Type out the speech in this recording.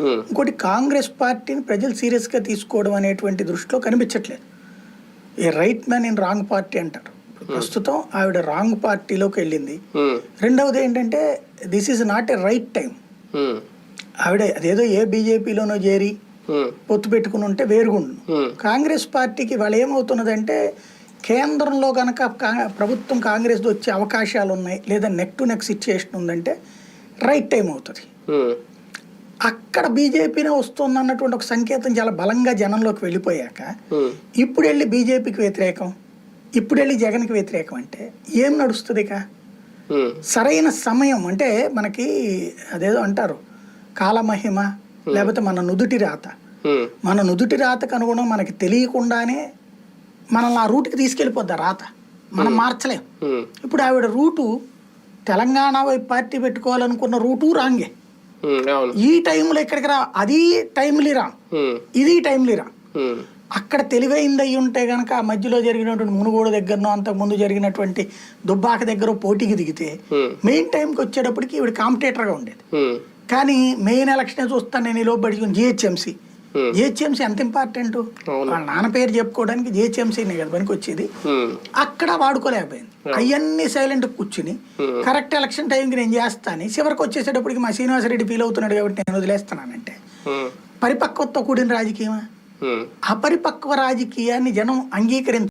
ఉమ్, ఇంకోటి కాంగ్రెస్ పార్టీని ప్రజలు సీరియస్గా తీసుకోవడం అనేటువంటి దృష్టిలో కనిపించట్లేదు. A right man in wrong party అంటారు. ప్రస్తుతం ఆవిడ రాంగ్ పార్టీలోకి వెళ్ళింది. ఉమ్, రెండవది ఏంటంటే this is not a right time. ఆవిడ అదేదో ఏ బీజేపీలోనో చేరి పొత్తు పెట్టుకుని ఉంటే వేరుగుండు. కాంగ్రెస్ పార్టీకి వాళ్ళు ఏమవుతున్నదంటే కేంద్రంలో కనుక ప్రభుత్వం కాంగ్రెస్ వచ్చే అవకాశాలు ఉన్నాయి లేదా నెక్ టు నెక్ సిచ్యుయేషన్ ఉందంటే రైట్ టైం అవుతుంది. అక్కడ బీజేపీనే వస్తుంది అన్నటువంటి ఒక సంకేతం చాలా బలంగా జనంలోకి వెళ్ళిపోయాక ఇప్పుడు వెళ్ళి బీజేపీకి వ్యతిరేకం ఇప్పుడు వెళ్ళి జగన్కి వ్యతిరేకం అంటే ఏం నడుస్తుంది ఇక? సరైన సమయం అంటే మనకి అదేదో అంటారు కాలమహిమ లేకపోతే మన నుదుటి రాత. మన నుదుటి రాతకు అనుగుణం మనకి తెలియకుండానే మనల్ని ఆ రూట్కి తీసుకెళ్ళిపోద్ది రాత. మనం మార్చలేం. ఇప్పుడు ఆవిడ రూటు తెలంగాణ వైపు పార్టీ పెట్టుకోవాలనుకున్న రూటు రాంగే. ఈ టైంలో ఇక్కడికి రా? అది టైంలీ రా. ఉమ్, ఇది టైంలీ రా. ఉమ్, అక్కడ తెలివైంది అయి ఉంటే గనక ఆ మధ్యలో జరిగినటువంటి మునుగోడు దగ్గరనో అంతకుముందు జరిగినటువంటి దుబ్బాక దగ్గర పోటీకి దిగితే మెయిన్ టైంకి వచ్చేటప్పటికి ఈవిడ కాంపిటేటర్గా ఉండేది. కానీ మెయిన్ ఎలక్షన్ చూస్తాను నేను ఈ లోపు పడుకుని జిహెచ్ఎంసీ. జిహెచ్ఎంసీ ఎంత ఇంపార్టెంట్. వాళ్ళ నాన్న పేరు చెప్పుకోవడానికి జిహెచ్ఎంసీనే కదా పనికి వచ్చేది ఉమ్, అక్కడ వాడుకోలేకపోయింది. అవన్నీ సైలెంట్ కూర్చుని Hmm. కరెక్ట్ ఎలక్షన్ టైంకి నేను చేస్తాను చివరికి వచ్చేసేటప్పటికి మా శ్రీనివాసరెడ్డి ఫీల్ అవుతున్నాడు కాబట్టి నేను వదిలేస్తున్నానంటే. పరిపక్వతతో కూడిన రాజకీయమా. అపరిపక్వ రాజకీయాన్ని జనం అంగీకరించ